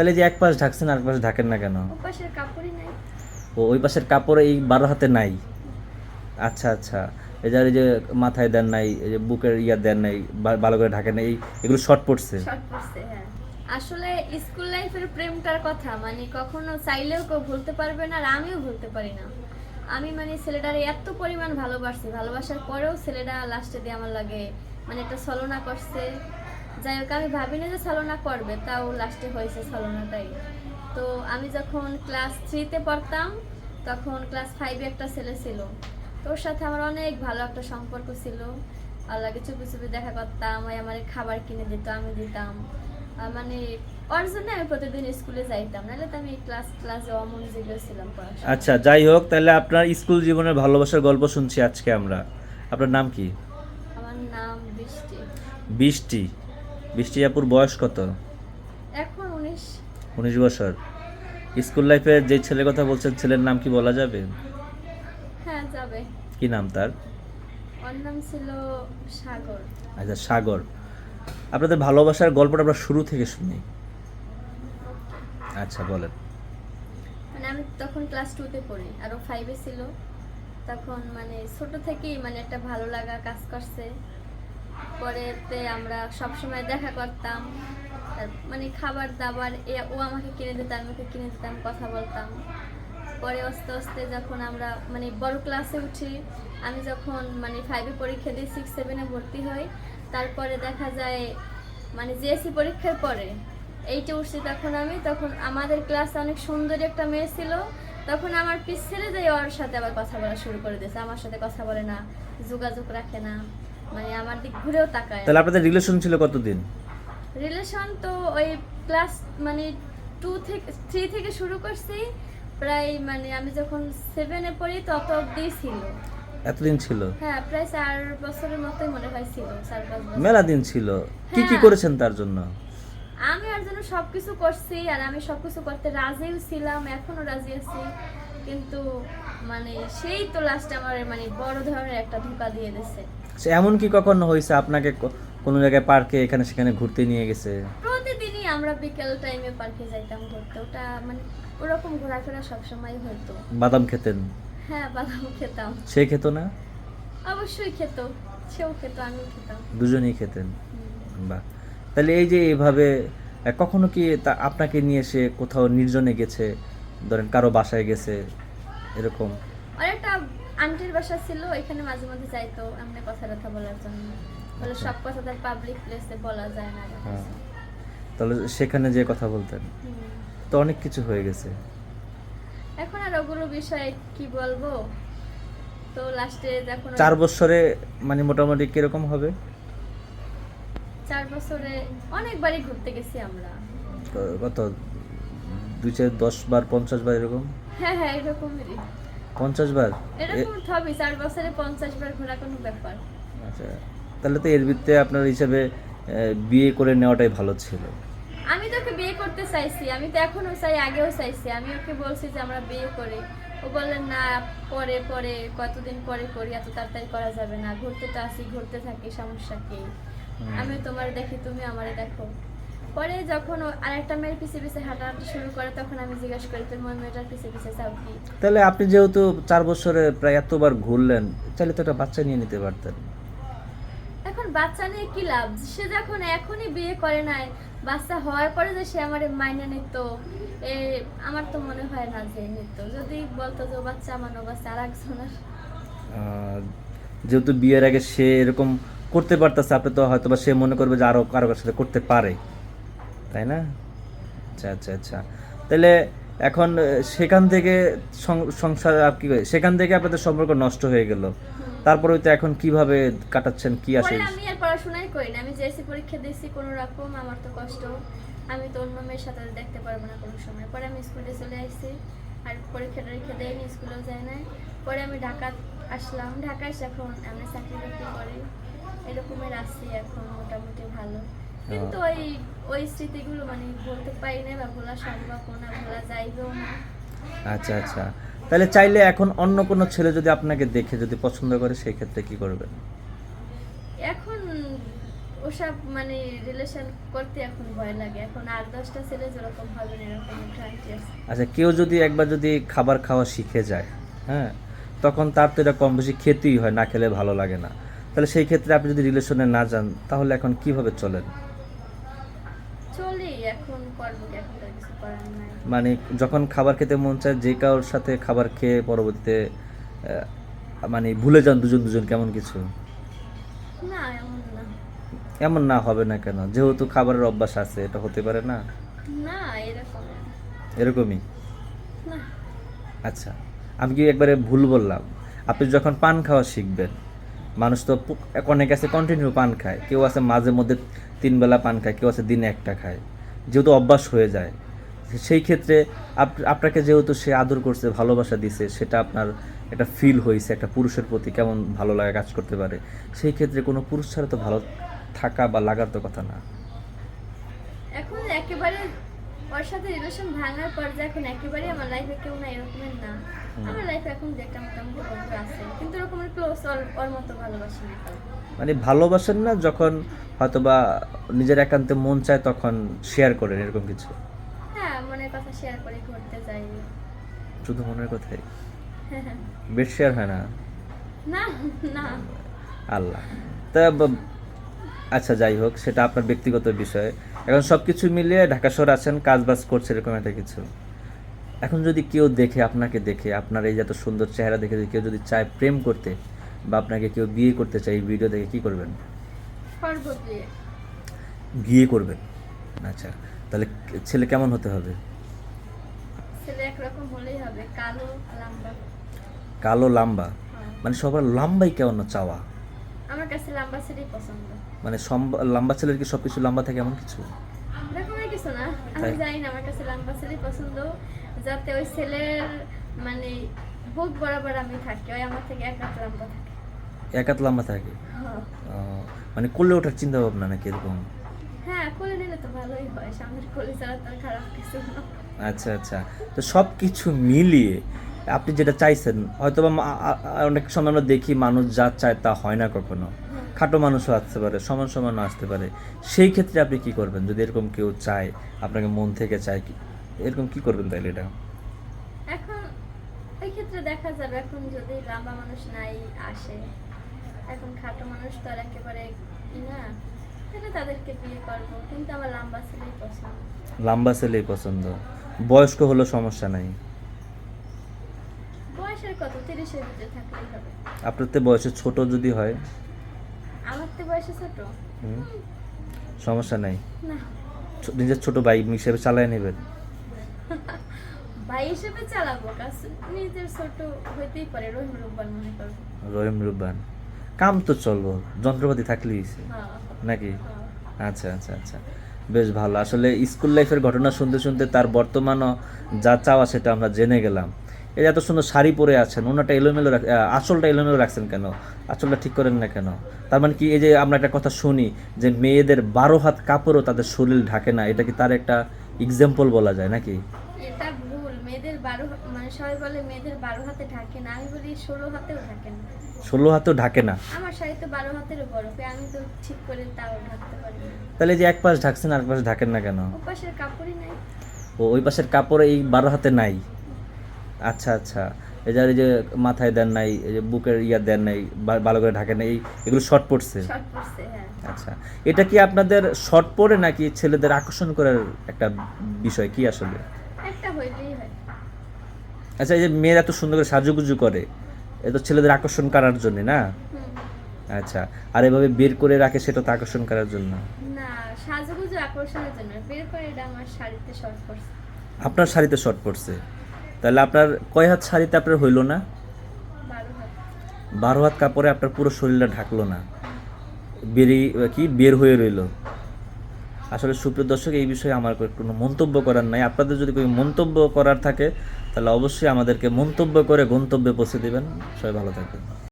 তাহলে যে এক পাশ ঢাকছেন আর পাশ ঢাকেন না কেন? ও ওই পাশের কাপড় এই বারো হাতে নাই। আচ্ছা আচ্ছা। এই যে এই যে মাথায় দেন নাই এই যে বুকের ইয়া দেন নাই ভালো করে ঢাকেন নাই এগুলো শর্ট পড়ছে হ্যাঁ। আসলে স্কুল লাইফের প্রেমটার কথা মানে কখনো চাইলেও কেউ ভুলতে পারবে না আর আমিও ভুলতে পারি না। আমি মানে ছেলেটারে এত পরিমাণ ভালোবাসি ভালোবাসার পরেও ছেলেটা লাস্টে দিয়ে আমার লাগে মানে একটা ছলনা করছে। যাই হোক আমি ভাবি না যে ছলনা করবে তাও লাস্টে হয়েছে ছলনাটাই তো আমি যখন ক্লাস থ্রিতে পড়তাম তখন ক্লাস ফাইভে একটা ছেলে ছিল। তোর সাথে আমার অনেক ভালো একটা সম্পর্ক ছিল। আল্লাহকে চুপি চুপি দেখা করতাম ওই আমার খাবার কিনে দিত আমি দিতাম। মানে ওর জন্য আমি প্রতিদিন স্কুলে যাইতাম নাহলে তো আমি ক্লাস ক্লাসে অমনোযোগী ছিলাম আচ্ছা যাই হোক তাহলে আপনার স্কুল জীবনের ভালোবাসার গল্প শুনছি আজকে আমরা। আপনার নাম কি? আমার নাম বৃষ্টি। বৃষ্টি। বৃষ্টি আপুর বয়স কত? এখন উনিশ। উনিশ বছর। স্কুল লাইফে যে ছেলের কথা বলছেন ছেলের নাম কি বলা যাবে? হ্যাঁ যাবে। কি নাম তার? ওর নাম ছিল সাগর। আচ্ছা সাগর। আপনাদের ভালোবাসার গল্পটা আমরা শুরু থেকে শুনি। আচ্ছা বলেন। মানে আমি তখন ক্লাস টুতে পড়ি আর ও ফাইভে ছিল। তখন মানে ছোট থেকেই মানে একটা ভালো লাগা কাজ করছে। পরেতে আমরা সব সময় দেখা করতাম। মানে খাবার দাবার এ, ও আমাকে কিনে দিত, আমি ওকে কিনে দিতাম, কথা বলতাম। পরে আস্তে আস্তে যখন আমরা মানে বড় ক্লাসে উঠি, আমি যখন মানে ফাইভে পরীক্ষা দিই সিক্স সেভেনে ভর্তি হই, তারপরে দেখা যায় মানে জিএসসি পরীক্ষার পরে এইটে উঠছি তখন আমি, তখন আমাদের ক্লাসে অনেক সুন্দরী একটা মেয়ে ছিল। তখন আমার পিছ ছেড়ে যাই ওর সাথে আবার কথা বলা শুরু করে দিয়েছে, আমার সাথে কথা বলে না, যোগাযোগ রাখে না। মানে আমার দিক ঘুরেও তাকায়। তাহলে আপনাদের রিলেশন ছিল কতদিন? রিলেশন তো ওই ক্লাস মানে টু থেকে থ্রি থেকে শুরু করছি। প্রায় মানে আমি যখন সেভেনে পড়ি তত অব্দি ছিল। এতদিন ছিল? হ্যাঁ প্রায় চার বছরের মতোই মনে হয় ছিল চার পাঁচ বছর। মেলা দিন ছিল। কি কি হ্যাঁ। করেছেন তার জন্য? আমি আর জন্য সবকিছু করছি আর আমি সবকিছু করতে রাজিও ছিলাম এখনও রাজি আছি। কিন্তু মানে সেই তো লাস্টে আমার মানে বড় ধরনের একটা ধোকা দিয়ে দিছে সে এমন কি কখনো হয়েছে আপনাকে কোনো জায়গায় পার্কে এখানে সেখানে ঘুরতে নিয়ে গেছে? প্রতিদিনই আমরা বিকেল টাইমে পার্কে যাইতাম ঘুরতে। ওটা মানে ওরকম ঘোরাফেরা সবসময় হতো। বাদাম খেতেন? হ্যাঁ বাদাম খেতাম। সে খেত না? অবশ্যই খেত। সেও খেত আমিও খেতাম। দুজনেই খেতেন। বাহ। তাহলে এই যে এইভাবে কখনো কি তা আপনাকে নিয়ে সে কোথাও নির্জনে গেছে? ধরেন কারও বাসায় গেছে এরকম? আন্টির বাসা ছিল এখানে মাঝে মাঝে যাইতো এমনি কথা কথা বলার জন্য। বলে। সব কথা তার পাবলিক প্লেসে বলা যায় না হ্যাঁ। তাহলে সেখানে যে কথা বলতেন। তো অনেক কিছু হয়ে গেছে। এখন আর ওগুলো বিষয়ে কি বলব? তো লাস্টে যখন চার বছরে মানে মোটামুটি কীরকম হবে? চার বছরে অনেকবারই ঘুরতে গেছি আমরা। কত? দুই চার দশ বার পঞ্চাশ বার এরকম? হ্যাঁ হ্যাঁ এরকমই। পঞ্চাশ বার? এরকম হবে চার বছরে পঞ্চাশ বার ঘোরা কোনো ব্যাপার। আচ্ছা তাহলে তো এর ভিত্তিতে আপনার হিসাবে বিয়ে করে নেওয়াটাই ভালো ছিল। আমি তো ওকে বিয়ে করতে চাইছি আমি তো এখনও চাই আগেও চাইছি। আমি ওকে বলছি যে আমরা বিয়ে করি। ও বললেন না পরে পরে কতদিন পরে করি এত তাড়াতাড়ি করা যাবে না। ঘুরতে তো আসি ঘুরতে থাকি সমস্যা কি। আমি তোমার দেখি তুমি আমারে দেখো। পরে যখন আরেকটা মেয়ের পিছে পিছে হাঁটাহাঁটি শুরু করে তখন আমি জিজ্ঞাসা করি ওই মেয়েটার পিছে পিছে চাও কি তাহলে আপনি যেহেতু চার বছরে প্রায় এতবার ঘুরলেন তাহলে তো একটা বাচ্চা নিয়ে নিতে পারতেন। এখন বাচ্চা নিয়ে কি লাভ? সে যখন এখনই বিয়ে করে নাই বাচ্চা হওয়ার পরে যে সে আমার মাইনে নিত এ আমার তো মনে হয় না যে নিত। যদি বলতো যে বাচ্চা আমার বাচ্চা আর একজনের যেহেতু বিয়ের আগে সে এরকম করতে পারতেছে আপনি তো হয়তো বা সে মনে করবে যে আরও কারও সাথে করতে পারে। তাই না? আচ্ছা আচ্ছা আচ্ছা। তাহলে এখন সেখান থেকে সংসার আপ কি সেখান থেকে আপনাদের সম্পর্ক নষ্ট হয়ে গেল। তারপরে তো এখন কীভাবে কাটাচ্ছেন, কি আসে? আমি আর পড়াশোনাই করি না। আমি জেএসসি পরীক্ষা দিয়েছি কোনো রকম, আমার তো কষ্ট। আমি তো অন্য মেয়ের সাথে দেখতে পারব না কোনো সময়। পরে আমি স্কুলে চলে আসছি। আর পরীক্ষা টরীক্ষা দেয়নি স্কুলেও যাই নাই। পরে আমি ঢাকা আসলাম। ঢাকায় এখন আমি চাকরি বাকরি করি। এরকমের আসছি এখন, মোটামুটি ভালো। কিন্তু ওই ওই স্মৃতিগুলো মানে বলতে পারি না বা ভোলা সম্ভব না ভোলা যাইবেও না। আচ্ছা আচ্ছা। তাহলে চাইলে এখন অন্য কোনো ছেলে যদি আপনাকে দেখে যদি পছন্দ করে সেই ক্ষেত্রে কি করবেন? এখন ওসব মানে রিলেশন করতে এখন ভয় লাগে। এখন দশটা ছেলে যেরকম হবে এরকম আচ্ছা কেউ যদি একবার যদি খাবার খাওয়া শিখে যায় হ্যাঁ তখন তার তো এটা কম বেশি খেতেই হয় না খেলে ভালো লাগে না। তাহলে সেই ক্ষেত্রে আপনি যদি রিলেশনে না যান তাহলে এখন কীভাবে চলেন চলি এখন করব কি, এখন তো আর কিছু করার নাই মানে যখন খাবার খেতে মন চায় যে কারোর সাথে খাবার খেয়ে পরবর্তীতে মানে ভুলে যান দুজন দুজন কেমন কিছু? এমন না। হবে না কেন? যেহেতু খাবারের অভ্যাস আছে এটা হতে পারে না? না এরকম না। এরকমই? আচ্ছা আমি কি একবারে ভুল বললাম? আপনি যখন পান খাওয়া শিখবেন মানুষ তো অনেক আছে কন্টিনিউ পান খায়। কেউ আছে মাঝে মধ্যে তিন বেলা পান খায় কেউ আছে দিনে একটা খায়। যেহেতু অভ্যাস হয়ে যায় সেই ক্ষেত্রে আপ- আপনাকে যেহেতু সে আদর করছে ভালোবাসা দিছে সেটা আপনার একটা ফিল হয়েছে একটা পুরুষের প্রতি কেমন ভালো লাগা কাজ করতে পারে সেই ক্ষেত্রে কোনো পুরুষ ছাড়া তো ভালো থাকা বা লাগার তো কথা না। এখন একেবারে ওর সাথে রিলেশন ভাঙার পর যে এখন একেবারে আমার লাইফে কেউ না এরকমের না। আমার লাইফে এখন দেখটা মোটামুটি বন্ধু আছে কিন্তু ক্লোজ ওর মতো ভালোবাসি না মানে ভালোবাসেন না যখন হয়তোবা নিজের একান্তে মন চায় তখন শেয়ার করেন এরকম কিছু। শেয়ার করে ঘুরতে যাই শুধু মনের কথাই? বেড শেয়ার হয় না? না না। আল্লাহ। তা আচ্ছা যাই হোক সেটা আপনার ব্যক্তিগত বিষয়। এখন সব কিছু মিলিয়ে ঢাকা শহর আছেন কাজ বাজ করছে এরকম একটা কিছু। এখন যদি কেউ দেখে আপনাকে দেখে আপনার এই যে এত সুন্দর চেহারা দেখে যদি কেউ যদি চায় প্রেম করতে বা আপনাকে কেউ বিয়ে করতে চায় এই ভিডিও দেখে কি করবেন? বিয়ে করবেন। আচ্ছা তাহলে ছেলে কেমন হতে হবে? ছেলে একরকম হলেই হবে কালো লম্বা। কালো লাম্বা? হ্যাঁ। মানে সবার লম্বাই কেমন চাওয়া? আমার কাছে লম্বা ছেলেই পছন্দ। মানে লম্বা ছেলের কি সব কিছু লম্বা থাকে এমন কিছু? এরকম কিছু না। আমি? জানি না আমার কাছে লম্বা ছেলেই পছন্দ যাতে ওই ছেলের মানে বুক বরাবর আমি থাকি ওই আমার থেকে এক হাত লম্বা থাকে। এক হাত লম্বা থাকে? হ্যাঁ। মানে কোলে ওঠার চিন্তা ভাবনা নাকি এরকম? কোলে নিলে তো ভালোই হয় সামনের কোলে ছাড়া তো আর খারাপ কিছু না। আচ্ছা আচ্ছা। তো সব কিছু মিলিয়ে আপনি যেটা চাইছেন হয়তো বা অনেক সময় আমরা দেখি মানুষ যা চায় তা হয় না কখনো। খাটো মানুষও আসতে পারে সমান সমানও আসতে পারে। সেই ক্ষেত্রে আপনি কি করবেন? যদি এরকম কেউ চায় আপনাকে মন থেকে চায় কি এরকম কি করবেন তাইলে এটা? এখন ওই ক্ষেত্রে দেখা যাবে এখন যদি লম্বা মানুষ নাই আসে এখন খাটো মানুষ তো আর একেবারে না। তাহলে তাদেরকে বিয়ে করব কিন্তু আমার লম্বা ছেলেই পছন্দ। লম্বা ছেলেই পছন্দ। বয়স্ক হলো সমস্যা নাই। বয়সের কত? তিরিশের ভিতরে থাকলেই হবে। আপনার তো বয়সে ছোট যদি হয়? আমার তো বয়সে ছোট? সমস্যা নাই। না। নিজের ছোট বাইক হিসেবে চালায় নেবেন। ভাই হিসেবে চালাবো নিজের ছোট হইতেই পারে রহিম রূপবান মনে করব রহিম রুব্বান। কাম তো চলবো যন্ত্রপাতি থাকলেই হ্যাঁ। নাকি। আচ্ছা আচ্ছা আচ্ছা। বেশ ভালো। আসলে স্কুল লাইফের ঘটনা শুনতে শুনতে তার বর্তমানও যা চাওয়া সেটা আমরা জেনে গেলাম। এই এত সুন্দর শাড়ি পরে আছেন, ওনাটা এলোমেলো আঁচলটা এলোমেলো রাখছেন কেন? আঁচলটা ঠিক করেন না কেন? তার মানে কি এই যে আমরা একটা কথা শুনি যে মেয়েদের বারো হাত কাপড়ও তাদের শরীর ঢাকে না, এটা কি তার একটা এক্সাম্পল বলা যায় নাকি? এটা ভুল। মেয়েদের বারো মানে সবাই বলে মেয়েদের বারো হাতে ঢাকে না। আমি বলি ষোলো হাতেও ঢাকে না। ষোলো হাতেও ঢাকে না। আমার শাড়ি তো বারো হাতেরও বড় আমি তো ঠিক করে তাও ঢাকতে পারি তাহলে যে এক পাশ ঢাকছেন আর পাশ ঢাকেন না কেন? ওপাশের কাপড়ই নাই। ও ওই পাশের কাপড় এই বারো হাতে নাই? আচ্ছা আচ্ছা। এই যে যে মাথায় দেন নাই এই যে বুকের ইয়া দেন নাই ভালো করে ঢাকেন নাই এই এগুলো শর্ট পড়ছে শর্ট পড়ছে হ্যাঁ। আচ্ছা। এটা কি আপনাদের শর্ট পরে নাকি ছেলেদের আকর্ষণ করার একটা বিষয়? কি আসলে? একটা হইলেই হয়। আচ্ছা এই যে মেয়েরা এত সুন্দর করে সাজুগুজু করে এ তো ছেলেদের আকর্ষণ করার জন্য না? আচ্ছা আর এভাবে বের করে রাখে সেটা তো আকর্ষণ করার জন্য? না সাজুগুজু আকর্ষণের জন্য। বের করে এটা আমার শাড়িতে শর্ট পড়ছে আপনার শাড়িতে শর্ট পড়ছে তাহলে আপনার কয় হাত শাড়িতে আপনার হইল না? বারো হাত। বারো হাত কাপড়ে আপনার পুরো শরীরটা ঢাকলো না। বেরিয়ে কি? বের হয়ে রইল। আসলে সুপ্রিয় দর্শক, এই বিষয়ে আমার কোনো মন্তব্য করার নাই। আপনাদের যদি কোনো মন্তব্য করার থাকে, তাহলে অবশ্যই আমাদেরকে মন্তব্য করে গন্তব্যে পৌঁছে দেবেন। সবাই ভালো থাকবেন।